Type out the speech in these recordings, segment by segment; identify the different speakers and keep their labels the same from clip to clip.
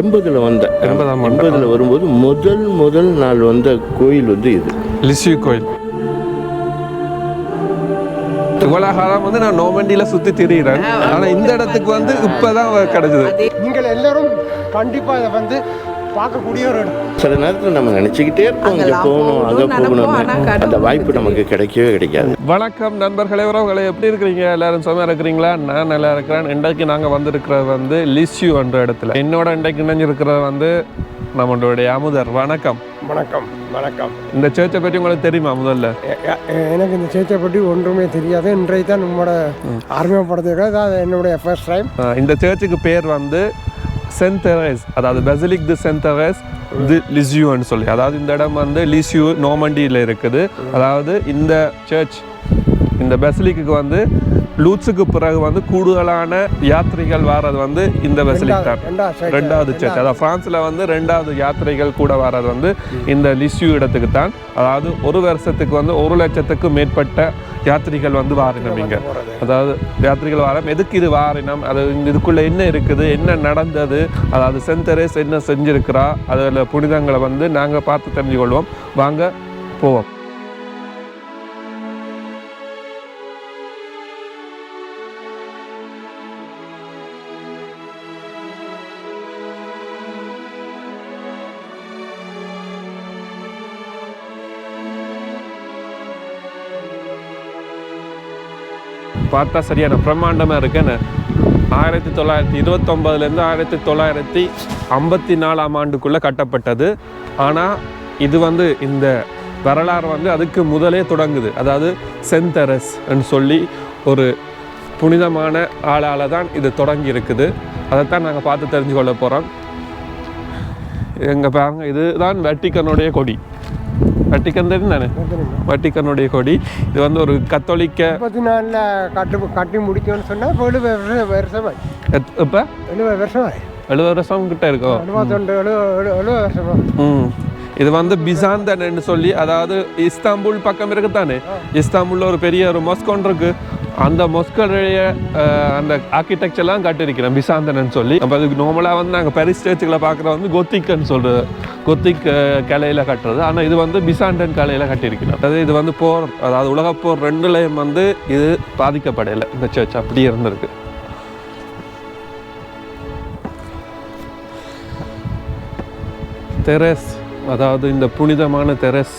Speaker 1: எண்பதுல வந்த
Speaker 2: எண்பதாம்.
Speaker 1: எண்பதுல வரும்போது முதல் முதல் நாள் வந்த கோயில் வந்து இது.
Speaker 2: லிசியூ கோயில். இவ்வளோ காலம் வந்து நான் நோமண்டியில் சுற்றி திரியிறேன். ஆனால் இந்த இடத்துக்கு வந்து இப்போ தான் கிடைச்சது.
Speaker 3: நீங்கள் எல்லாரும் கண்டிப்பாக இதை வந்து பார்க்கக்கூடிய ஒரு இடம்
Speaker 1: சில நேரத்தில் நம்ம நினச்சிக்கிட்டே இருப்போம் இங்கே போகணும் அங்கே
Speaker 4: போகணும்,
Speaker 1: அந்த வாய்ப்பு நமக்கு கிடைக்கவே கிடைக்காது.
Speaker 2: வணக்கம் நண்பர்களே உறவுகளே எப்படி இருக்கிறீங்க? எல்லாரும் சும்மா இருக்கிறீங்களா? நான் நல்லா இருக்கிறேன். இன்றைக்கு நாங்கள் வந்திருக்கிறது வந்து லிஸ்யூ என்ற இடத்துல. என்னோட இன்றைக்கு இணைஞ்சிருக்கிறது வந்து நம்மளுடைய அமுதர். வணக்கம்.
Speaker 3: வணக்கம் வணக்கம்.
Speaker 2: இந்த சேர்ச்சை பற்றி உங்களுக்கு தெரியுமா முதல்ல?
Speaker 3: எனக்கு இந்த சேர்ச்சை பற்றி ஒன்றுமே தெரியாது. இன்றைய தான் நம்மளோட அறிமுகப்படுத்திருக்காது அது என்னுடைய ஃபர்ஸ்ட் டைம்
Speaker 2: இந்த சர்ச்சுக்கு பேர் வந்து சென்ட் தெரேஸ் அதாவது பெசிலிக் தி சென்ட் தெரேஸ் தி லிசியூன்னு சொல்லி. அதாவது இந்த இடம் வந்து லிசியூ நோமண்டியில் இருக்குது. அதாவது இந்த சர்ச் இந்த பெசிலிக்கு வந்து லூட்ஸுக்கு பிறகு வந்து கூடுதலான யாத்திரைகள் வர்றது வந்து இந்த பெசிலிக் தான்
Speaker 3: ரெண்டாவது
Speaker 2: சர்ச் அதாவது பிரான்ஸ்ல வந்து ரெண்டாவது யாத்திரைகள் கூட வர்றது வந்து இந்த லிஸ்யூ இடத்துக்கு தான் அதாவது ஒரு வருஷத்துக்கு வந்து ஒரு லட்சத்துக்கு மேற்பட்ட யாத்திரிகள் வந்து வாரினம் இங்க. அதாவது யாத்திரிகள் வாரம் எதுக்கு இது வாரினம்? அது இதுக்குள்ள என்ன இருக்குது? என்ன நடந்தது? அதாவது சென்தரேஸ் என்ன செஞ்சிருக்கிறா? அதில் புனிதங்களை வந்து நாங்க பார்த்து தெரிஞ்சு கொள்வோம் வாங்க போவோம். பார்த்தா சரியான பிரம்மாண்டமாக இருக்குன்னு. ஆயிரத்தி தொள்ளாயிரத்தி இருபத்தொம்பதுலேருந்து ஆயிரத்தி தொள்ளாயிரத்தி ஐம்பத்தி நாலாம் ஆண்டுக்குள்ளே கட்டப்பட்டது. ஆனால் இது வந்து இந்த வரலாறு வந்து அதுக்கு முதலே தொடங்குது. அதாவது சென்தரஸ் சொல்லி ஒரு புனிதமான ஆளால் தான் இது தொடங்கி இருக்குது. அதைத்தான் நாங்கள் பார்த்து தெரிஞ்சு கொள்ள போகிறோம் எங்கள் பாருங்க இதுதான் வெட்டிக்கனுடைய கொடி. வெட்டிக்கன் தெரியும் தானே
Speaker 3: தெரியுமா?
Speaker 2: வட்டிக்கனுடைய கொடி. இது வந்து ஒரு கத்தோலிக்க
Speaker 3: முப்பத்தி நாலில் கட்டு கட்டி முடிக்கணும்னு சொன்னால் எழுபது வருஷமாய்.
Speaker 2: இப்போ
Speaker 3: எழுபது வருஷமாய்.
Speaker 2: எழுபது வருஷம் கிட்ட இருக்கும்
Speaker 3: எழுபத்தொண்டு எழுபது எழுபது வருஷமா
Speaker 2: ம். இது வந்து பிசாந்தன்னு சொல்லி அதாவது இஸ்தாம்புல் பக்கம் இருக்குதானே இஸ்தாம்புல்ல ஒரு பெரிய ஒரு மொஸ்கோன் இருக்கு. அந்த மொஸ்கோடைய அந்த ஆர்கிடெக்சர்லாம் கட்டிருக்கிறேன் பிசாந்தனன் சொல்லி. அப்போ அதுக்கு நார்மலாக வந்து நாங்கள் பெரிஸ் ஸ்டேச்சுகளை பார்க்குற வந்து கொத்திக்கன்னு சொல்கிறது கொத்திக் கலையில் கட்டுறது. ஆனால் இது வந்து பிசாண்டன் கலையில் கட்டியிருக்கிறோம் அதாவது இது வந்து போர் அதாவது உலகப்போர் ரெண்டுலேயும் வந்து இது பாதிக்கப்படலை. இந்த சர்ச் அப்படியே இருந்திருக்கு. தெரஸ் அதாவது இந்த புனிதமான தெரஸ்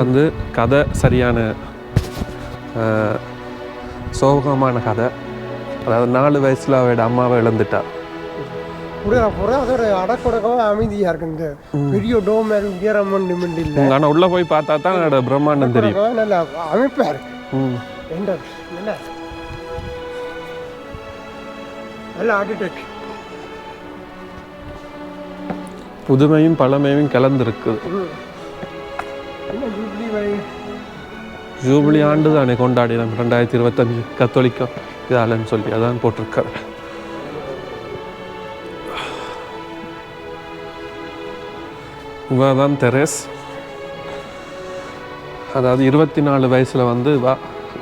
Speaker 2: வந்து கதை சரியான சோகமான கதை. அதாவது நாலு வயசில் அவட அம்மாவை இழந்துட்டா.
Speaker 3: புரியா டோம்
Speaker 2: ஆனால் உள்ளே போய் பார்த்தா தான் அதோட பிரம்மாண்டம் தெரியும்.
Speaker 3: நல்ல ஆர்கிடெக்ட்
Speaker 2: புதுமையும் பழமையும் கலந்துருக்குது ஜூபிலி ஆண்டு தானே கொண்டாடினோம். ரெண்டாயிரத்தி இருபத்தஞ்சு கத்தோலிக்கம் இதாலன்னு சொல்லி அதான் போட்டிருக்காரு. இவ தான் தெரேஸ். அதாவது இருபத்தி நாலு வயசில் வந்து இவ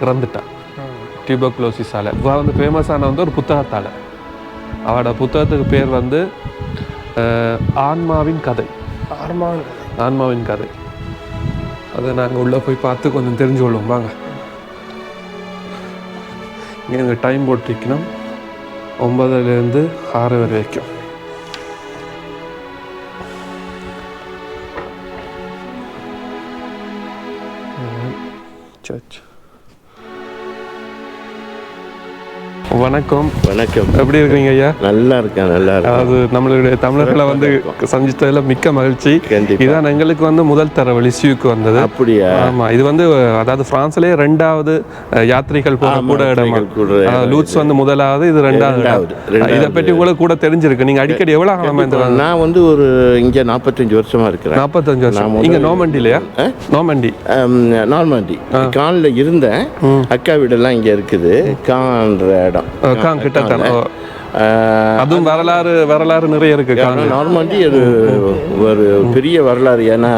Speaker 2: இறந்துட்டா. டியூபோக்ளோசிஸால் இவ வந்து ஃபேமஸான வந்து ஒரு புத்தகத்தால். அவளோட புத்தகத்துக்கு பேர் வந்து ஆன்மாவின் கதை. ஆன்மாவின் கதை. அதை நாங்கள் உள்ளே போய் பார்த்து கொஞ்சம் தெரிஞ்சு கொள்வோம் வாங்க. இங்கே எங்கள் டைம் போட்டிருக்கணும். ஒன்பதுலேருந்து ஆறு வரை வரைக்கும். வணக்கம்.
Speaker 1: வணக்கம்.
Speaker 2: எப்படி இருக்கீங்க ஐயா?
Speaker 1: நல்லா இருக்கேன் நல்லா இருக்கேன்.
Speaker 2: அதாவது நம்மளுடைய தமிழர்களை வந்து சந்தித்ததில் மிக்க மகிழ்ச்சி. இதான் எங்களுக்கு வந்து முதல் தர லிஸ்யூக்கு வந்தது.
Speaker 1: அப்படியா?
Speaker 2: ஆமா இது வந்து அதாவது பிரான்ஸ்லயே ரெண்டாவது அஹ், யாத்ரிகள் போக கூட இடமா. லூட்ஸ் வந்து முதலாவது இது ரெண்டாவது. இதை. பற்றி உங்களுக்கு கூட தெரிஞ்சிருக்கு. நீங்க அடிக்கடி எவ்வளவு காலமா இந்த
Speaker 1: நான் வந்து ஒரு இங்கே நாற்பத்தஞ்சு வருஷமா இருக்கிறேன்.
Speaker 2: நாற்பத்தஞ்சு வருஷம். இங்க நோமண்டிலையா? நோமண்டி.
Speaker 1: நார்மண்டி கானில் இருந்தேன். அக்கா வீடெல்லாம் இங்கே இருக்குது. கான்ற இடம்.
Speaker 2: அஹ், காங் கிட்ட தான் ஓ.
Speaker 1: ஆ,
Speaker 2: அதுவும் வரலாறு வரலாறு நிறைய இருக்கு
Speaker 1: நார்மண்டி ஒரு ஒரு பெரிய வரலாறு. ஏன்னா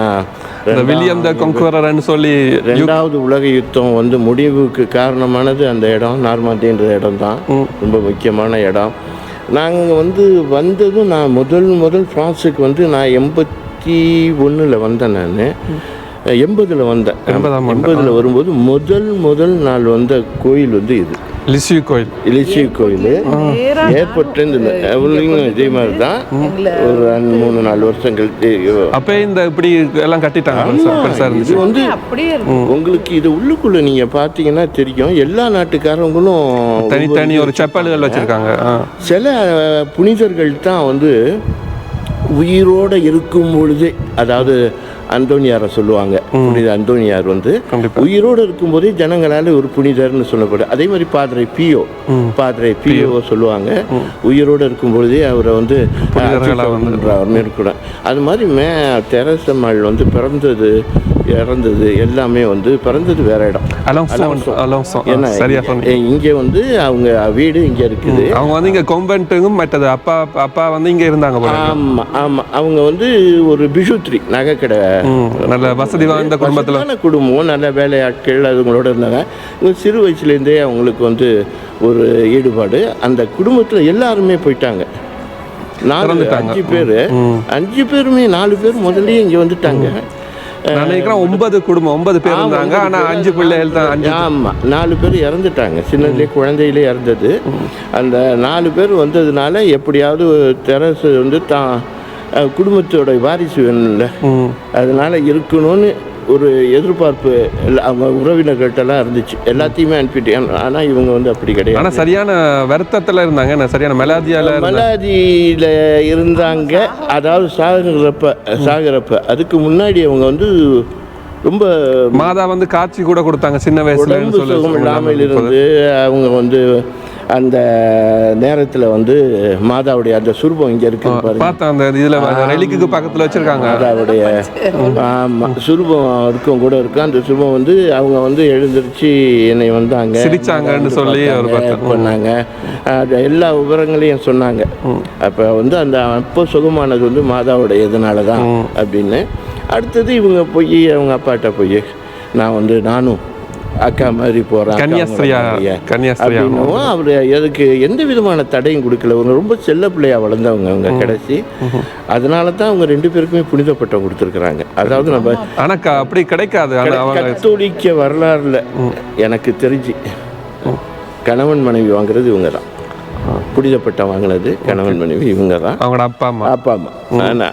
Speaker 2: வில்லியம் த கொங்குவரர்னு சொல்லி
Speaker 1: ரெண்டாவது உலக யுத்தம் வந்து முடிவுக்கு காரணமானது அந்த இடம். நார்மண்டின்ற இடம் தான் ரொம்ப முக்கியமான இடம். நாங்கள் வந்து வந்ததும் நான் முதல் முதல் ஃப்ரான்ஸுக்கு வந்து நான் எண்பத்தி ஒன்றில் வந்தேன் நான். எண்பதில் வந்தேன். எண்பதில் வரும்போது முதல் முதல் நாள் வந்த கோயில் வந்து இது.
Speaker 2: லிசியூ கோயில்.
Speaker 1: இலிச்சி கோயில். ஏர்போர்ட்லேருந்து எவ்வளோ இதே மாதிரி தான் ஒரு ரெண்டு மூணு நாலு வருஷம் கழிச்சு
Speaker 2: அப்போ இந்த இப்படி எல்லாம் கட்டிட்டாங்க
Speaker 1: இது வந்து
Speaker 4: அப்படியே இருக்கு.
Speaker 1: உங்களுக்கு இது உள்ளுக்குள்ள நீங்க பாத்தீங்கன்னா தெரியும். எல்லா நாட்டுக்காரங்களும்
Speaker 2: தனித்தனி ஒரு செப்பல்கள் வச்சிருக்காங்க.
Speaker 1: சில புனிதர்கள் தான் வந்து உயிரோட இருக்கும் பொழுதே அதாவது அந்தோனியாரை சொல்லுவாங்க. புனித அந்தோனியார் வந்து. உயிரோட இருக்கும்போதே ஜனங்களால ஒரு புனிதர்னு சொல்லப்படும் அதே மாதிரி பாதிரை பியோ பாதிரை பியோ சொல்லுவாங்க. உயிரோட இருக்கும் பொழுதே அவரை வந்து. இருக்கணும் அது மாதிரி மே தெரசம்மாள் வந்து பிறந்தது இறந்தது எல்லாமே வந்து பிறந்தது வேற இடம். இங்க- வந்து அவங்க வீடு இங்க இருக்குது.
Speaker 2: அவங்க வந்து இங்க கொம்பென்ட்டுக்கும் மற்றது அப்பா அப்பா வந்து இங்க இருந்தாங்க போல.
Speaker 1: ஆமா ஆமா. அவங்க வந்து ஒரு பிஷுத்ரி நகைக்கடை
Speaker 2: நல்ல வசதி வாய்ந்த குடும்பத்துல.
Speaker 1: குடும்பம் நல்ல வேலையாட்கள் அதுங்களோட இருந்தாங்க. சிறு வயசுலேருந்தே அவங்களுக்கு வந்து ஒரு ஈடுபாடு. அந்த குடும்பத்தில் எல்லாருமே போயிட்டாங்க. நாலு. அஞ்சு பேர். அஞ்சு பேருமே நாலு பேர் முதல்லயே இங்கே வந்துட்டாங்க.
Speaker 2: நான் நினைக்கிறேன் ஒன்பது குடும்பம் ஒன்பது பேர் இருந்தாங்க. ஆனா அஞ்சு பிள்ளைகள் தான் அஞ்சு.
Speaker 1: ஆமா நாலு பேர் இறந்துட்டாங்க. சின்னதுலேயே குழந்தையிலே இறந்தது. அந்த நாலு பேர் வந்ததுனால எப்படியாவது தெரசு வந்து தான் குடும்பத்தோட வாரிசு வேணும்ல. அதனால இருக்கணும்னு ஒரு எதிர்பார்ப்பு எல்லா- அவங்க உறவினர்கள்ட்டெல்லாம் இருந்துச்சு. எல்லாத்தையுமே அனுப்பிட்டு ஆனால் இவங்க வந்து அப்படி கிடையாது.
Speaker 2: சரியான வருத்தத்துல இருந்தாங்க என்ன சரியான மெலாதியால
Speaker 1: மலாதியில் இருந்தாங்க. அதாவது சாகுறப்ப சாகுறப்ப அதுக்கு முன்னாடி அவங்க வந்து ரொம்ப
Speaker 2: மாதா வந்து காட்சி கூட கொடுத்தாங்க சின்ன வயசுல
Speaker 1: இல்லாமல் இருந்து அவங்க வந்து அந்த நேரத்தில் வந்து மாதாவுடைய அந்த சுரூபம் இங்கே இருக்கு பாருங்க.
Speaker 2: அந்த இதுல ரெலிக்கு பக்கத்துல வச்சிருக்காங்க.
Speaker 1: மாதாவுடைய ஆமாம் சுரூபம் இருக்கும் கூட இருக்கும். அந்த சுரூபம் வந்து அவங்க வந்து எழுந்திருச்சு என்னை வந்தாங்க.
Speaker 2: சிரிச்சாங்கன்னு சொல்லி.
Speaker 1: பண்ணாங்க. அது எல்லா விவரங்களையும் சொன்னாங்க. அப்போ வந்து அந்த அப்போ சுகமானது வந்து மாதாவுடைய இதனால தான் அப்படின்னு. அடுத்தது இவங்க போய் அவங்க அப்பாட்ட போய் நான் வந்து நானும் அக்கா மாதிரி போகிறேன்
Speaker 2: கன்னியாஸ்திரியா கன்னியாஸ்திரியா.
Speaker 1: அப்படின்னும் அவர் எதுக்கு எந்த விதமான தடையும் கொடுக்கல. அவங்க ரொம்ப செல்ல பிள்ளையா வளர்ந்தவங்க அவங்க கடைசி. அதனால தான் அவங்க ரெண்டு பேருக்குமே புனித பட்டம் கொடுத்துருக்குறாங்க. அதாவது நம்ம
Speaker 2: ஆனா க- அப்படி கிடைக்காது.
Speaker 1: கத்தோலிக்க வரலாறுல எனக்கு தெரிஞ்சு கணவன் மனைவி வாங்குறது இவங்க தான் புனித பட்டம் வாங்கினது கணவன் மனைவி இவங்க தான்
Speaker 2: அவங்களோட அப்பா அம்மா.
Speaker 1: அப்பா அம்மா.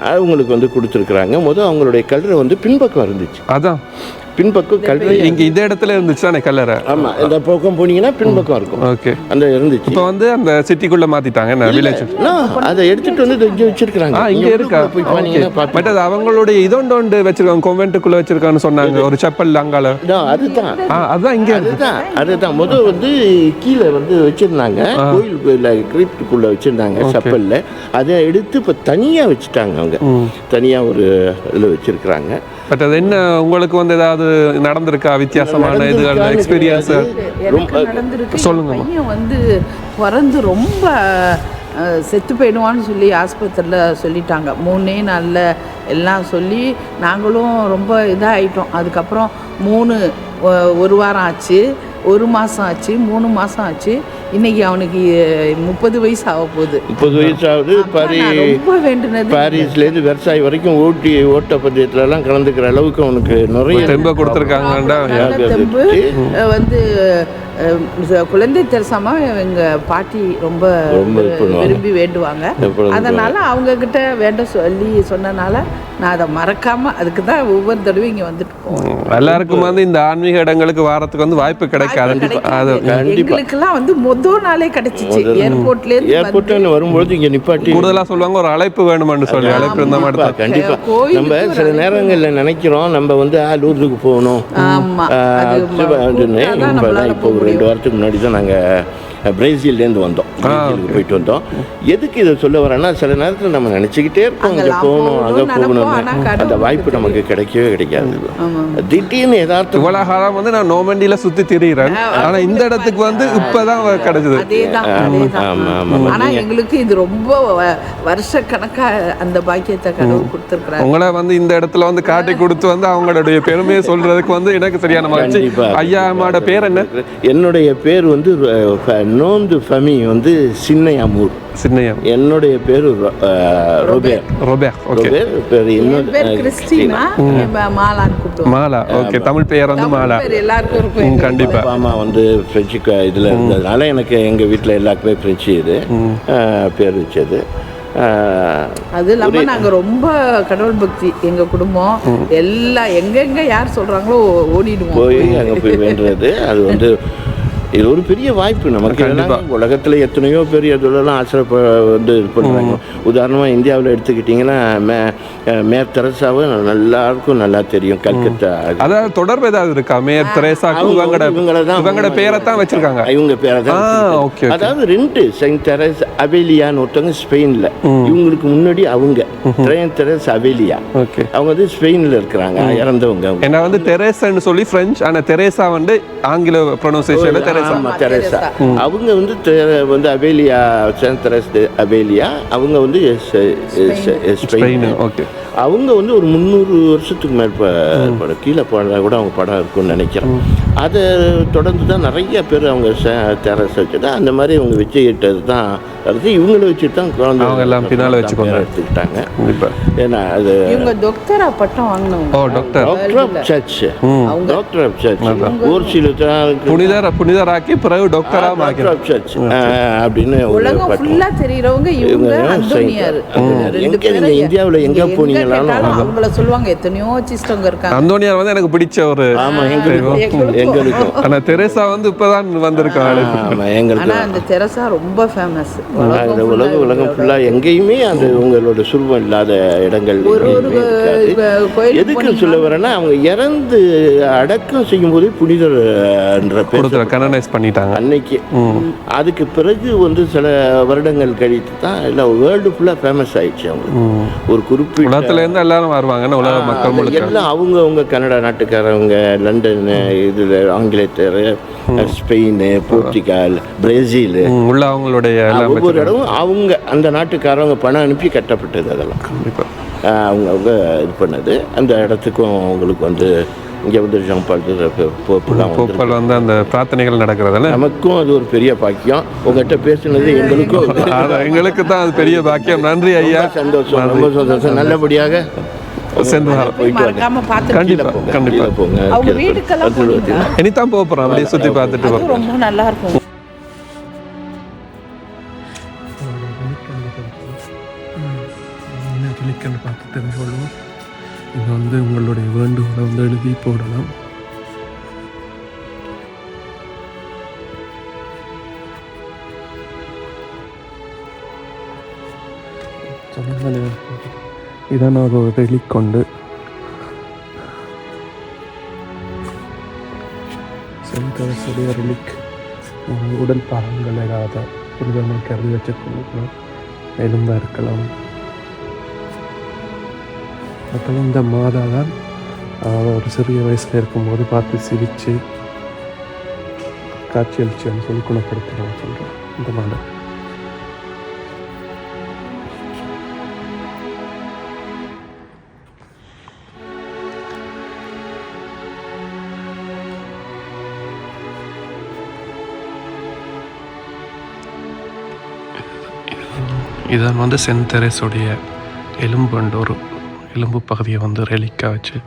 Speaker 1: அவங்களுக்கு வந்து கொடுத்துருக்குறாங்க. முதல் அவங்களுடைய கல்லறை வந்து பின்பக்கம் இருந்துச்சு.
Speaker 2: அதான்.
Speaker 1: பின்பக்கம் கல்லறை
Speaker 2: இங்க இந்த இடத்துல இருந்துச்சு தானே கல்லறை?
Speaker 1: ஆமா இந்த பக்கம் போனீங்கன்னா பின்பக்கம் இருக்கும்.
Speaker 2: ஓகே
Speaker 1: அந்த இருந்துச்சு.
Speaker 2: இப்போ வந்து அந்த சிட்டிக்குள்ள மாத்திட்டாங்க என்ன வில்லேஜ்
Speaker 1: அதை எடுத்துட்டு வந்து இங்க வச்சிருக்காங்க
Speaker 2: இங்க இருக்கா?
Speaker 1: போய் பாத்தீங்கன்னா பார்த்து
Speaker 2: பட் அது அவங்களுடைய இதோண்டோண்டு வச்சிருக்காங்க கொமெண்ட்டுக்குள்ள வச்சிருக்கான்னு சொன்னாங்க ஒரு செப்பல் அங்கால.
Speaker 1: அதுதான்.
Speaker 2: அதுதான் இங்க
Speaker 1: அதுதான் அதுதான். முதல் வந்து கீழே வந்து வச்சிருந்தாங்க. கோயிலுக்குள்ள கிரிப்டுக்குள்ள வச்சிருந்தாங்க செப்பல்ல அதை எடுத்து இப்போ தனியா வச்சுட்டாங்க அவங்க. தனியா ஒரு இதில் வச்சிருக்கிறாங்க.
Speaker 2: பட் அது என்ன உங்களுக்கு வந்து ஏதாவது நடந்திருக்கா? வித்தியாசமான இதுகள் எக்ஸ்பீரியன்ஸ்.
Speaker 4: பையன் வந்து பிறந்து ரொம்ப செத்து போயிடுவான்னு சொல்லி ஆஸ்பத்திரியில் சொல்லிட்டாங்க. மூணே நாளில் எல்லாம் சொல்லி நாங்களும் ரொம்ப இதாக ஆயிட்டோம் அதுக்கப்புறம் மூணு ஒரு வாரம் ஆச்சு. ஒரு மாதம் ஆச்சு மூணு மாதம் ஆச்சு. இன்னைக்கு அவனுக்கு முப்பது வயசு ஆக போகுது.
Speaker 1: முப்பது வயசாவது
Speaker 4: அப்ப
Speaker 1: பாரி
Speaker 4: நான் ரொம்ப வேண்டுனது.
Speaker 1: பாரிஸ்லேருந்து வெர்சாய் வரைக்கும் ஓட்டி ஓட்ட பந்தயத்துல எல்லாம் கலந்துக்கிற அளவுக்கு அவனுக்கு நிறைய
Speaker 2: தெம்ப
Speaker 4: அஹ், வந்து குழந்தை தெரசாம எங்க பாட்டி ரொம்ப. விரும்பி வேண்டுவாங்க. அதனால அவங்க கிட்ட வேண்ட சொல்லி சொன்னனால நான் அதை மறக்காம அதுக்கு தான் ஒவ்வொரு தடவையும் இங்க வந்துட்டு போவேன்.
Speaker 2: எல்லாருக்கும் வந்து இந்த ஆன்மீக இடங்களுக்கு வாரத்துக்கு வந்து வாய்ப்பு கிடைக்காது. அது
Speaker 4: எங்களுக்கெல்லாம் வந்து முதல் நாளே கிடைச்சிச்சு. ஏர்போர்ட்ல இருந்து
Speaker 1: ஏர்போர்ட்னு வரும்பொழுது இங்க நிப்பாட்டி
Speaker 2: கூடுதலா சொல்லுவாங்க ஒரு அழைப்பு வேணும்னு சொல்லி. அழைப்பு இருந்தா
Speaker 1: கண்டிப்பா
Speaker 2: மட்டும்
Speaker 1: கண்டிப்பா.
Speaker 4: கோயிலுக்கு
Speaker 1: நம்ம சில நேரங்கள்ல நினைக்கிறோம் நம்ம வந்து லூர்துக்கு போகணும்.
Speaker 4: ஆமா.
Speaker 1: ஆஹ்
Speaker 4: அது ம-
Speaker 1: சிவ-
Speaker 4: கூப்பிட்டா தான்
Speaker 1: இப்ப ரெண்டு வாரத்துக்கு முன்னாடி தான் நாங்கள் பிரேசில்லேருந்து வந்தோம். பிரேசிலுக்கு போயிட்டு வந்தோம். எதுக்கு இதை சொல்ல வரேன்னா சில நேரத்தில் நம்ம நினச்சிக்கிட்டே இருப்போம்
Speaker 4: அங்கெல்லாம்
Speaker 1: போகணும் அங்கே
Speaker 4: போகணும்னு.
Speaker 1: அந்த வாய்ப்பு நமக்கு கிடைக்கவே கிடைக்காது. திடீர்னு யதார்த்தம்
Speaker 2: இவ்வளவு காலம் வந்து நான் நோமண்டியில சுத்தி திரியிறேன். ஆனா இந்த இடத்துக்கு வந்து இப்பதான் கிடைச்சது.
Speaker 4: அதேதான்
Speaker 1: ஆமா, ஆமா.
Speaker 4: அதேதான் ஆனா எங்களுக்கு இது ரொம்ப வ- வருஷக்கணக்கா அந்த பாக்கியத்தை கடவுள் கொடுத்துருக்குறாரு.
Speaker 2: உங்களை வந்து இந்த இடத்துல வந்து காட்டி கொடுத்து வந்து அவங்களுடைய பெருமையை சொல்றதுக்கு வந்து எனக்கு சரியான. ஐயா அம்மாவோட பேர் என்ன?
Speaker 1: என்னுடைய பேர் வந்து நோந்து ஃபமி வந்து சின்னையாமூர்.
Speaker 2: சின்னையா
Speaker 1: என்னுடைய பேர் ரொபேர்.
Speaker 2: ரொபே ஓகே
Speaker 1: ரொபேர் பேர் இன்னொரு
Speaker 2: மாலா ஓகே தமிழ் பெயர் வந்து மாலா.
Speaker 4: எல்லாருக்கும்
Speaker 2: கண்டிப்பா.
Speaker 1: அம்மா வந்து ஃப்ரெஞ்சு இதுல இருந்ததுனால எனக்கு எங்க வீட்டில் எல்லாருக்குமே ஃப்ரெஞ்சு இது. பேர் வச்சது.
Speaker 4: அது இல்லாம நாங்க ரொம்ப கடவுள் பக்தி. எங்க குடும்பம் எல்லா எங்கெங்க யார் சொல்றாங்களோ ஓடிடுவோம்.
Speaker 1: போய் அங்கே போய் வேண்டுறது. அது வந்து இது ஒரு பெரிய வாய்ப்பு. நமக்கு. ஏன்னா உலகத்தில் எத்தனையோ பேர் இதெல்லாம் ஆசிரப்ப வந்து இது பண்ணுறாங்க உதாரணமாக இந்தியாவில் எடுத்துக்கிட்டிங்கன்னா மே மேர் தெரசாவை எல்லாருக்கும் நல்லா தெரியும் கல்கத்தா.
Speaker 2: அதாவது தொடர்பு ஏதாவது இருக்கா? மேயர் தெரேசாக்கு
Speaker 1: அவங்க
Speaker 2: இவங்கட
Speaker 1: வந்து இவங்கள தான்
Speaker 2: இவங்கட பேரை தான் வச்சிருக்காங்க.
Speaker 1: இவங்க பேரை தான். அதாவது ரெண்டு செயின்ட் தெரஸ் அவேலியான்னு ஒருத்தவங்க ஸ்பெயினில். இவங்களுக்கு முன்னாடி அவங்க. ட்ரெயின் தெரஸ் அவேலியா.
Speaker 2: ஓகே.
Speaker 1: அவங்க வந்து ஸ்பெயினில் இருக்கிறாங்க இறந்தவங்க
Speaker 2: என்ன வந்து தெரேசான்னு சொல்லி பிரெஞ்சு ஆனா தெரேசா வந்து ஆங்கில ப்ரொனவுன்சியேஷன்ல தெரேசா
Speaker 1: ஆமா தெரசா. அவங்க வந்து வந்து அவேலியா தெரஸ் de அவேலியா அவங்க வந்து
Speaker 2: ஸ்பெயின். ஓகே.
Speaker 1: அவங்க வந்து ஒரு முந்நூறு வருஷத்துக்கு மேற்ப படம் கீழே போனதா கூட அவங்க படம் இருக்கும்னு நினைக்கிறேன். அதை தொடர்ந்து தான் நிறைய பேர் அவங்க தெரஸ் வச்சுட்டு அந்த மாதிரி அவங்க வச்சுக்கிட்டது தான் அடுத்து இவங்கள வச்சுட்டு தான் குழந்தை
Speaker 2: அவங்க எல்லாம் பின்னால வச்சுக்கோங்க.
Speaker 1: எடுத்துக்கிட்டாங்க. ஏன்னா அது
Speaker 4: இவங்க டாக்டரா பட்டம் வாங்கினவங்க
Speaker 2: ஓ doctor
Speaker 1: doctor of church doctor of church ஒரு சில
Speaker 2: புனிதர் புனிதராக்கி பிறகு டாக்டரா
Speaker 1: டாக்டர்
Speaker 2: மாக்கிறார்
Speaker 1: ஆஃப் சர்ச் அப்படின்னு
Speaker 4: உலகம் ஃபுல்லா தெரியறவங்க இவங்க
Speaker 1: இவங்க
Speaker 4: அந்தோனியார்.
Speaker 1: எங்க நீங்க இந்தியாவுல எங்க
Speaker 4: எங்க
Speaker 1: போனீங்கனாலும்
Speaker 4: கேட்டாலும் அவங்கள சொல்லுவாங்க எத்தனையோ சிஸ்டவங்க இருக்காங்க.
Speaker 2: அந்தோனியார் வந்து எனக்கு பிடிச்ச ஒரு
Speaker 1: ஆமா எங்களுக்கும்
Speaker 4: எங்களுக்கும்.
Speaker 1: எங்களுக்கும்
Speaker 2: ஆனா தெரேசா வந்து இப்பதான் வந்திருக்காங்க
Speaker 1: எங்களுக்கு
Speaker 4: அந்த தெரசா ரொம்ப ஃபேமஸ்
Speaker 1: இந்த உலக உலகம் ஃபுல்லா எங்கேயுமே அந்த உங்களோட சுருவம் இல்லாத இடங்கள் எதுக்கு சொல்ல வரேன்னா அவங்க இறந்து அடக்கம் செய்யும்போது புனிதர் என்ற பேர்
Speaker 2: கொடுக்குற கனனைஸ் பண்ணிட்டாங்க.
Speaker 1: அன்னைக்கு. அதுக்கு பிறகு வந்து சில வருடங்கள் கழித்து தான் எல்லாம் வேர்ல்டு ஃபுல்லாக ஃபேமஸ் ஆயிடுச்சு அவங்களுக்கு. ஒரு குறிப்பிட்ட
Speaker 2: உலகத்துல இருந்து எல்லாரும் வருவாங்க உலக மக்கள்
Speaker 1: எல்லாம் அவங்க அவங்க கனடா நாட்டுக்காரவங்க லண்டன் இதில் ஆங்கிலேத்தர் ஸ்பெயின் போர்ச்சுகல் பிரேசில்.
Speaker 2: உள்ள அவங்களுடைய
Speaker 1: ஒவ்வொரு இடமும் அவங்க அந்த நாட்டுக்காரவங்க பணம் அனுப்பி கட்டப்பட்டது அதெல்லாம்.
Speaker 2: கண்டிப்பா.
Speaker 1: ஆஹ் அவங்க அவங்க இது பண்ணது. அந்த இடத்துக்கும் அவங்களுக்கு வந்து இங்கே வந்து ஜான் பால் போப்புலாம் வந்து
Speaker 2: போப்பல் வந்து அந்த பிரார்த்தனைகள் நடக்கிறதால?
Speaker 1: நமக்கும் அது ஒரு பெரிய பாக்கியம். உங்ககிட்ட பேசுனது எங்களுக்கும்.
Speaker 2: எங்களுக்கு தான் அது பெரிய பாக்கியம். நன்றி ஐயா.
Speaker 1: சந்தோஷம் ரொம்ப சந்தோஷம். நல்லபடியாக
Speaker 4: போய் மறக்காம பார்த்துட்டு
Speaker 2: கண்டிப்பா
Speaker 1: போங்க,
Speaker 2: கண்டிப்பா.
Speaker 4: அவங்க. வீட்டுக்கெல்லாம்?
Speaker 2: இனிதான் போக போறோம் அப்படியே சுத்தி பார்த்துட்டு
Speaker 4: ரொம்ப நல்லா இருக்கும்.
Speaker 2: இதான் நான் ஒரு ரெலிக் கொண்டு ரிலிக் உடல் பாகங்கள் ஏதாவது புனிதமாக கருதி வச்சுருக்கணும் எலும்பாக இருக்கலாம் அப்புறம் இந்த மாதா தான் ஒரு சிறிய வயசில் இருக்கும்போது பார்த்து சிரித்து காட்சியளிச்சுன்னு சொல்லி குணப்படுத்தணும்னு சொல்கிறேன். இந்த மாதா. இதான் வந்து சென்ட் தெரேஸுடைய எலும்புன்ற ஒரு எலும்பு பகுதியை வந்து ரெலிக்காக வச்சு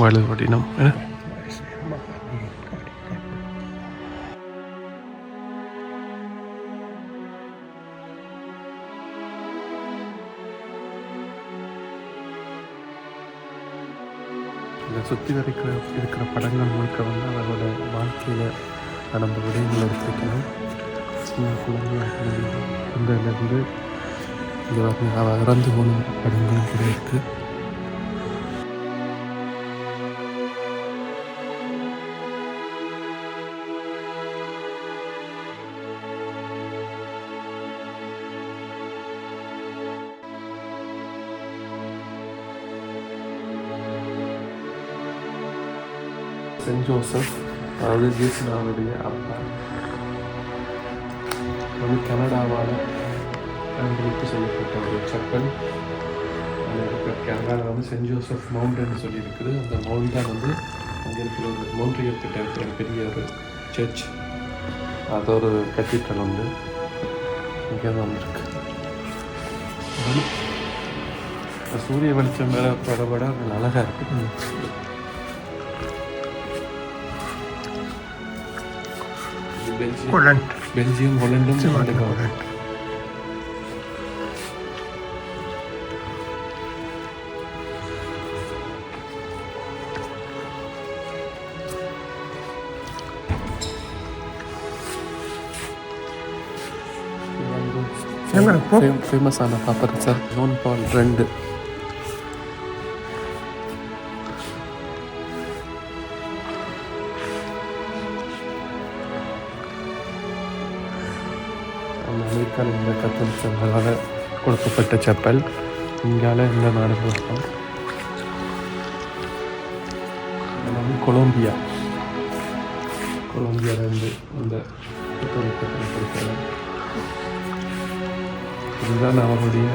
Speaker 2: வலுவடினம். இதை சுற்றி வரைக்கிற இருக்கிற படங்கள் முழுக்க வந்து அவரோட வாழ்க்கையில் நடந்த விடயங்கள் எடுத்துக்கணும் சின்ன குழந்தையாக இருந்ததுலேருந்து இது வந்து அவ இறந்து போன படங்களும் கூட இருக்கு. சென்ட் ஜோசப் அதாவது ஜேசுனாவுடைய அப்பா. வந்து கனடாவால் கண்டுபிடிப்பு செய்யப்பட்ட ஒரு செப்பல் கனடாவில் வந்து சென்ட் ஜோசப் மவுண்டன் சொல்லி இருக்குது அந்த மவுண்ட் தான் வந்து அங்கே இருக்கிற ஒரு மவுண்ட்ரியல் கிட்ட இருக்கிற பெரிய ஒரு சர்ச் அது ஒரு கத்தீட்ரல் உண்டு. இங்கே தான் அது சூரிய வெளிச்சம் மேலே படப்பட அது அழகாக இருக்குது பெல்ஜியம் ஹொலண்டும் கொண்டு ஃபேமஸான பாப்பர் சார் ஜோன் பால் ரெண்டு. அந்த இந்த கத்தோலிக்கர்களால் கொடுக்கப்பட்ட செப்பல். இங்கால இந்த நாடுகள் கொலம்பியா. கொலம்பியாவிலேருந்து இந்த கத்தோலிக்கர்கள் இதுதான் அவருடைய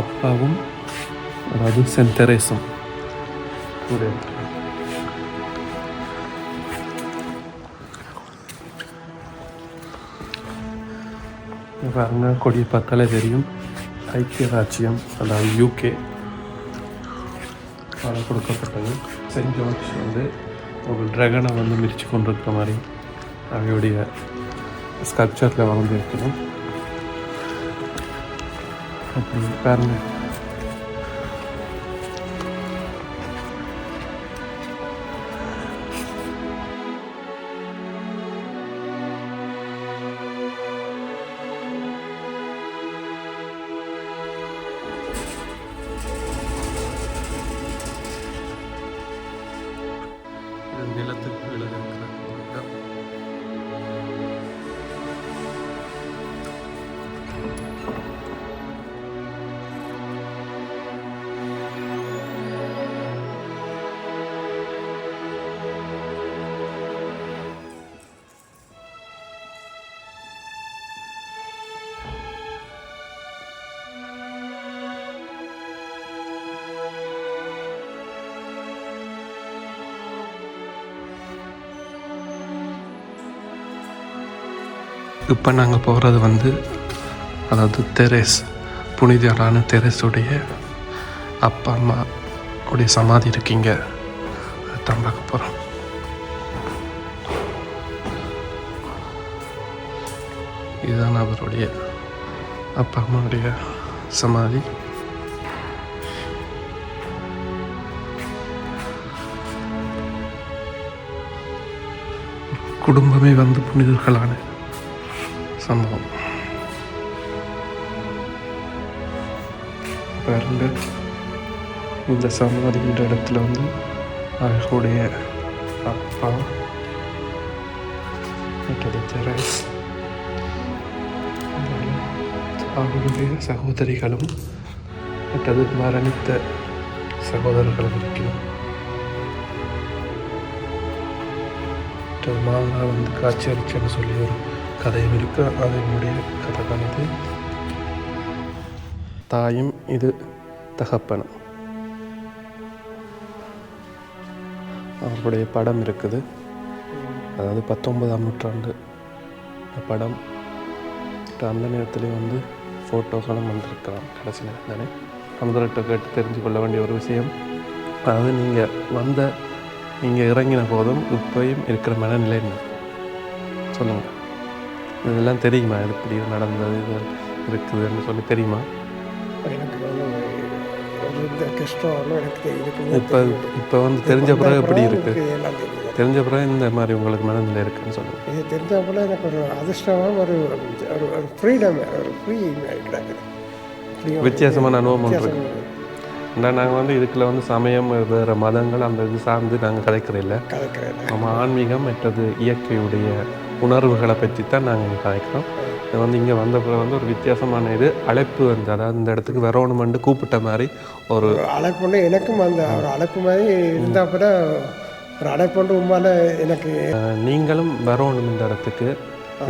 Speaker 2: அப்பாவும் அதாவது சென்ட் தெரேசும். கூட பாருங்க கொடியை பார்த்தாலே தெரியும். ஐக்கிய ராஜ்யம் அதாவது யூகே கொடுக்கப்பட்டது. சென்ட் ஜார்ஜ் வந்து ஒரு ட்ரகனை வந்து மிரிச்சு கொண்டிருக்க மாதிரி அவையுடைய ஸ்கல்ப்சரில் வளர்ந்து இருக்கணும் அப்படி பாருங்க இப்போ நாங்கள் போகிறது வந்து அதாவது தெரேஸ் புனிதரான தெரேஸுடைய அப்பா அம்மா உடைய சமாதி இருக்கீங்க. அதான் பார்க்க போகிறோம் இதுதான் அவருடைய அப்பா அம்மாவுடைய சமாதி. குடும்பமே வந்து புனிதர்களான சம்பவம் பாருங்க இந்த சமாதின்ற இடத்துல வந்து அவர்களுடைய அப்பா மற்றது அவருடைய சகோதரிகளும் மற்றது மரணித்த சகோதரர்களும் இருக்கிறோம் மற்றது வந்து காட்சி அளிச்சுன்னு சொல்லி வரும் கதையும் இருக்கு அதனுடைய கதை தானது தாயும் இது தகப்பனும். அவருடைய படம் இருக்குது. அதாவது பத்தொன்பதாம் நூற்றாண்டு படம். அந்த நேரத்துலேயும் வந்து ஃபோட்டோஸெல்லாம் வந்திருக்கலாம் கடைசி நேரம் தானே அமுதர்கிட்ட கேட்டு தெரிஞ்சு கொள்ள வேண்டிய ஒரு விஷயம். அதாவது நீங்கள் வந்த நீங்கள் இறங்கின போதும் இப்பையும் இருக்கிற மனநிலை என்ன? சொல்லுங்கள் இதெல்லாம் தெரியுமா? இது இப்படி நடந்தது இது இருக்குதுன்னு சொல்லி தெரியுமா?
Speaker 3: எனக்கு கஷ்டம்
Speaker 2: இப்போ. இப்போ வந்து தெரிஞ்ச பிறகு எப்படி
Speaker 3: தெரியுது.
Speaker 2: தெரிஞ்ச பிறகு இந்த மாதிரி உங்களுக்கு மனநிலை இருக்குன்னு சொல்லுங்கள்
Speaker 3: இது தெரிஞ்ச போல எனக்கு ஒரு அதிர்ஷ்டமாக ஒரு ஒரு ஒரு ஃப்ரீடம் ஒரு ஃப்ரீ
Speaker 2: வித்தியாசமான அனுபவம் இருக்கு. ஏன்னா நாங்கள் வந்து இதுக்குள்ள வந்து சமயம் வேறு மதங்கள் அந்த இது சார்ந்து நாங்கள் கதைக்கிறதில்ல
Speaker 3: கலக்கிறேன்
Speaker 2: நம்ம ஆன்மீகம் மற்றது இயற்கையுடைய உணர்வுகளை பற்றி தான் நாங்கள் இங்கே கதைக்கிறோம் இது வந்து இங்கே வந்த பிறகு வந்து ஒரு வித்தியாசமான இது. அழைப்பு வந்து அதாவது இந்த இடத்துக்கு வரணுமெண்டு கூப்பிட்ட மாதிரி ஒரு
Speaker 3: அழைப்புண்டு எனக்கும் அந்த ஒரு அழைப்பு மாதிரி இருந்தால் கூட ஒரு அழைப்புண்டு உண்மையில எனக்கு
Speaker 2: நீங்களும் வரணும் இந்த இடத்துக்கு.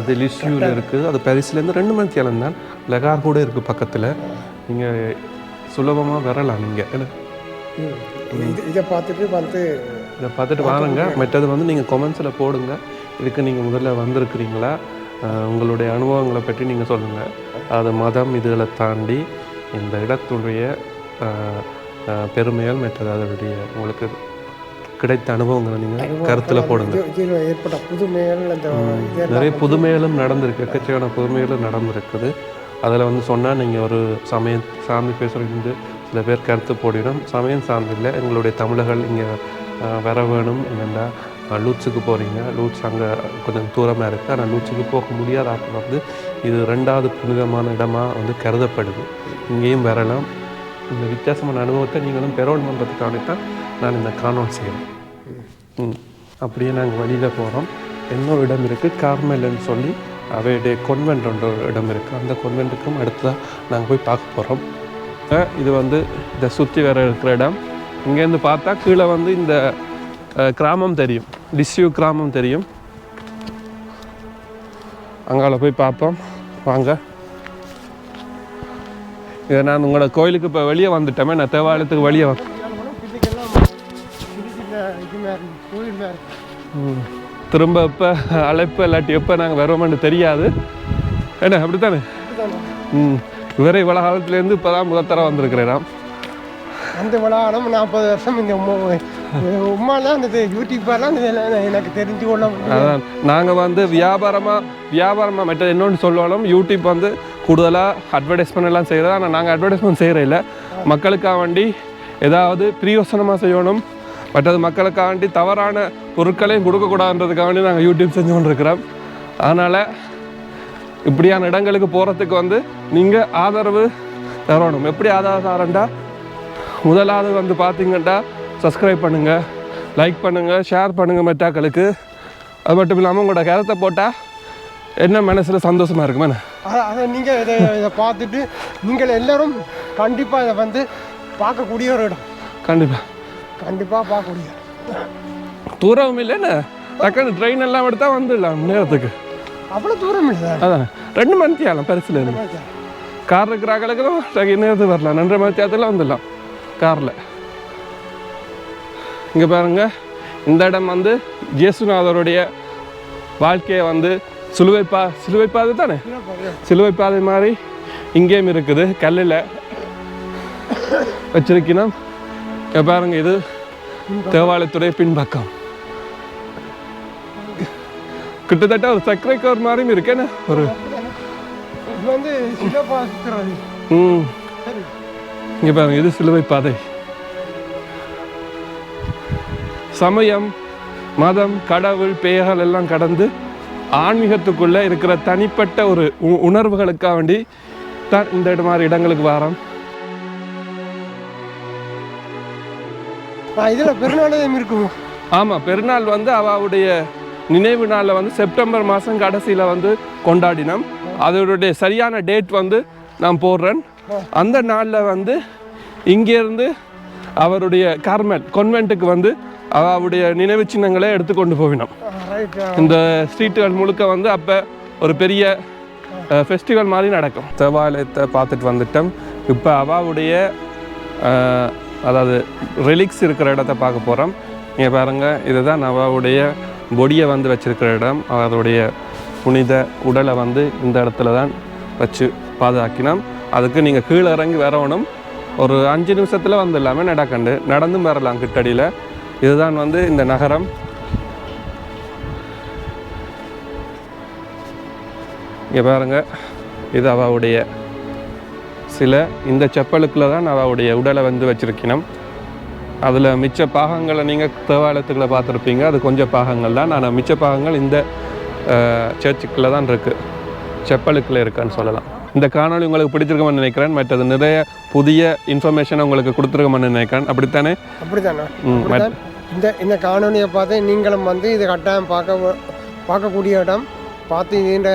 Speaker 2: இது லிஸ்யூவில் இருக்குது அது பாரிஸ்லேருந்து ரெண்டு மணி தேலம் தான் லெகார் கூட இருக்குது பக்கத்தில். நீங்கள் சுலபமாக வரலாம் நீங்கள் என்ன?
Speaker 3: இது இதை பார்த்துட்டு வந்து
Speaker 2: இதை பார்த்துட்டு வாருங்க மற்றது வந்து நீங்கள் கொமெண்ட்ஸில் போடுங்க. இதுக்கு நீங்கள் முதல்ல வந்திருக்கிறீங்களா? உங்களுடைய அனுபவங்களை பற்றி நீங்கள் சொல்லுங்கள் அது மதம் இதுகளை தாண்டி இந்த இடத்துடைய பெருமைகள் மற்றது அதனுடைய உங்களுக்கு கிடைத்த அனுபவங்களை நீங்கள் கருத்தில் போடுங்க.
Speaker 3: ஏற்பட்ட புதுமைகள்
Speaker 2: நிறைய புதுமைகளும் நடந்திருக்கு. எக்கச்சக்கான புதுமைகளும் நடந்திருக்குது. அதில் வந்து சொன்னால் நீங்கள் ஒரு சமயம் சாமி பேசுகிறது சில பேர் கருத்து போடிடும். சமயம் சார்ந்தில்லை எங்களுடைய தமிழர்கள் இங்கே வர வேணும். என்னென்னா லூட்ஸுக்கு போகிறீங்க லூட்ஸ் அங்கே கொஞ்சம் தூரமாக இருக்குது ஆனால் லூட்ஸுக்கு போக முடியாத ஆட்கள் வந்து இது ரெண்டாவது புனிதமான இடமாக வந்து கருதப்படுது. இங்கேயும் வரலாம். இந்த வித்தியாசமான அனுபவத்தை நீங்களும் பெறணுன்றதுக்காக தான் நான் இந்த காணொலி செய்கிறேன். அப்படியே நாங்கள் வழியில் போகிறோம் இன்னொரு இடம் இருக்குது கார்மெல்னு சொல்லி அவையுடைய கொன்வென்ட் என்ற ஒரு இடம் இருக்குது அந்த கொன்வென்ட்டுக்கும் அடுத்ததாக நாங்கள் போய் பார்க்க போகிறோம் இது வந்து இதை சுற்றி வர இருக்கிற இடம். இங்கேருந்து பார்த்தா கீழே வந்து இந்த கிராமம் தெரியும். டிஸ்யூ கிராமம் தெரியும். அங்கால போய் பார்ப்போம். வாங்க. இதை நான் உங்களோட கோயிலுக்கு இப்போ வெளியே வந்துட்டேமே. நான் தேவாலயத்துக்கு வெளியே வந்து திரும்ப இப்போ அழைப்பு இல்லாட்டி எப்போ நாங்கள் வருவோம்னு தெரியாது. என்ன அப்படித்தானே?
Speaker 3: இதுதானே.
Speaker 2: ம். இவரை இவ்வளோ காலத்துலேருந்து இப்போ தான் முதல் தர வந்திருக்கிறேன்
Speaker 3: அந்த விளாடம் நாற்பது வருஷம் இந்த உமாலாம் அந்த யூடியூப்பெல்லாம் எனக்கு தெரிஞ்சு கொள்ள
Speaker 2: அதான் நாங்கள் வந்து வியாபாரமாக வியாபாரமாக மற்ற இன்னொன்று சொல்லணும் யூடியூப் வந்து கூடுதலாக அட்வர்டைஸ்மெண்ட் எல்லாம் செய்கிறது ஆனால் நாங்கள் அட்வர்டைஸ்மெண்ட் செய்கிற இல்லை மக்களுக்காக வேண்டி ஏதாவது பிரியோசனமாக செய்யணும். மற்றது மக்களுக்காக வேண்டி தவறான பொருட்களையும் கொடுக்கக்கூடாதுன்றதுக்காக வேண்டி நாங்கள் யூடியூப் செஞ்சு கொண்டிருக்கிறோம். அதனால் இப்படியான இடங்களுக்கு போகிறதுக்கு வந்து நீங்கள் ஆதரவு தரணும். எப்படி ஆதரவு தரண்டா? முதலாவது வந்து பார்த்தீங்கன்னா சப்ஸ்கிரைப் பண்ணுங்கள் லைக் பண்ணுங்கள் ஷேர் பண்ணுங்கள் மெட்டாக்களுக்கு. அது மட்டும் இல்லாமல் உங்களோட கருத்தை போட்டால் என்ன மனசில் சந்தோஷமாக இருக்குமே
Speaker 3: அதை நீங்கள் இதை இதை பார்த்துட்டு நீங்கள் எல்லாரும் கண்டிப்பாக இதை வந்து பார்க்கக்கூடிய ஒரு இடம்
Speaker 2: கண்டிப்பாக
Speaker 3: கண்டிப்பாக பார்க்கக்கூடிய
Speaker 2: தூரம் இல்லைன்னு டக்குன்னு ட்ரெயின் எல்லாம் எடுத்தா வந்துடலாம் நேரத்துக்கு.
Speaker 3: அவ்வளோ தூரம் இல்லை.
Speaker 2: அதான். ரெண்டு மணி ஆகலாம் பெருசில் இருந்து. கார் இருக்கிறாங்களுக்கு தான் நேரத்துக்கு வரலாம். ரெண்டரை மணி தேரத்தில் வந்துடலாம். காரில். இங்கே பாருங்க இந்த இடம் வந்து ஜேசுநாதருடைய வாழ்க்கையை வந்து சிலுவை பா சிலுவை பாதை தானே? சிலுவை பாதை மாதிரி இங்கேயும் இருக்குது கல்லில் வச்சிருக்கணும் இங்க பாருங்க இது தேவாலயத்துடைய பின்பக்கம். கிட்டத்தட்ட ஒரு சர்க்கரை கவர் மாதிரியும் இருக்கேன்னு ஒரு
Speaker 3: வந்து
Speaker 2: ம்.
Speaker 3: சரி.
Speaker 2: இங்கே பாருங்க இது சிலுவை பாதை. சமயம் மதம் கடவுள் பெயர்கள் எல்லாம் கடந்து ஆன்மீகத்துக்குள்ளே இருக்கிற தனிப்பட்ட ஒரு உ- உணர்வுகளுக்காக வேண்டி தான் இந்த மாதிரி இடங்களுக்கு வரோம்
Speaker 3: இதில் பெருநாளையம் இருக்குமோ?
Speaker 2: ஆமாம் பெருநாள் வந்து அவளுடைய நினைவு நாளில் வந்து செப்டம்பர் மாதம் கடைசியில் வந்து கொண்டாடினோம். அதோடைய சரியான டேட் வந்து நான் போடுறேன். அந்த நாளில் வந்து இங்கேருந்து அவருடைய கார்மெல் கொன்வென்ட்டுக்கு வந்து அவருடைய நினைவு சின்னங்களை எடுத்து கொண்டு போவினோம். இந்த ஸ்ட்ரீட்டுகள் முழுக்க வந்து அப்போ ஒரு பெரிய ஃபெஸ்டிவல் மாதிரி நடக்கும். தேவாலயத்தை பார்த்துட்டு வந்துட்டோம். இப்போ அவாவுடைய அதாவது ரிலிக்ஸ் இருக்கிற இடத்த பார்க்க போகிறோம் இங்கே பாருங்கள் இதுதான் அவாவுடைய பொடியை வந்து வச்சுருக்கிற இடம். அவருடைய புனித உடலை வந்து இந்த இடத்துல தான் வச்சு பாதுகாக்கினோம். அதுக்கு நீங்கள் கீழே இறங்கி வரணும் ஒரு அஞ்சு நிமிஷத்தில் வந்து எல்லாமே நடக்கண்டு. நடந்தும் வரலாம் கிட்டடியில். இதுதான் வந்து இந்த நகரம். இங்கே பாருங்க. இது அவளுடைய சில. இந்த செப்பலுக்குள்ள தான் அவளுடைய உடலை வந்து வச்சிருக்கணும். அதில் மிச்ச பாகங்களை நீங்கள் தேவாலயத்துக்குள்ள பார்த்துருப்பீங்க. அது கொஞ்சம் பாகங்கள் தான். ஆனால் மிச்ச பாகங்கள் இந்த சர்ச்சுக்குள்ளே தான் இருக்குது செப்பலுக்குள்ளே இருக்கான்னு சொல்லலாம். இந்த காணொளி உங்களுக்கு பிடிச்சிருக்குமென்னு நினைக்கிறேன். மற்றது நிறைய புதிய இன்ஃபர்மேஷனை உங்களுக்கு கொடுத்துருக்கோம்னு நினைக்கிறேன். அப்படித்தானே?
Speaker 3: அப்படித்தானே. இந்த இந்த காணொலியை பார்த்து நீங்களும் வந்து இது கட்டாயம் பார்க்க பார்க்கக்கூடிய இடம் பார்த்து இந்த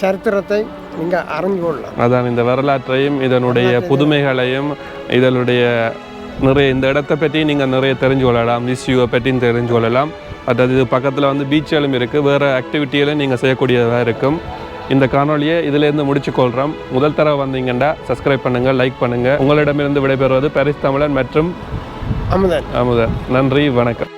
Speaker 3: சரித்திரத்தை நீங்கள் அறிஞ்சு கொள்ளலாம்.
Speaker 2: அதான் இந்த வரலாற்றையும் இதனுடைய புதுமைகளையும் இதனுடைய நிறைய இந்த இடத்த பற்றி நீங்கள் நிறைய தெரிஞ்சு கொள்ளலாம். இஸ்யூவை பற்றியும் தெரிஞ்சு கொள்ளலாம். அதாவது இது பக்கத்தில் வந்து பீச்சுகளும் இருக்குது வேறு ஆக்டிவிட்டிகளும் நீங்கள் செய்யக்கூடியதாக இருக்கும். இந்த காணொலியை இதிலேருந்து முடிச்சு கொள்கிறோம் முதல் தடவை வந்தீங்கன்னா சப்ஸ்கிரைப் பண்ணுங்கள் லைக் பண்ணுங்கள் உங்களிடமிருந்து விடைபெறுவது பாரிஸ் தமிழன் மற்றும்
Speaker 3: அமுதன்.
Speaker 2: அமுதன். நன்றி வணக்கம்.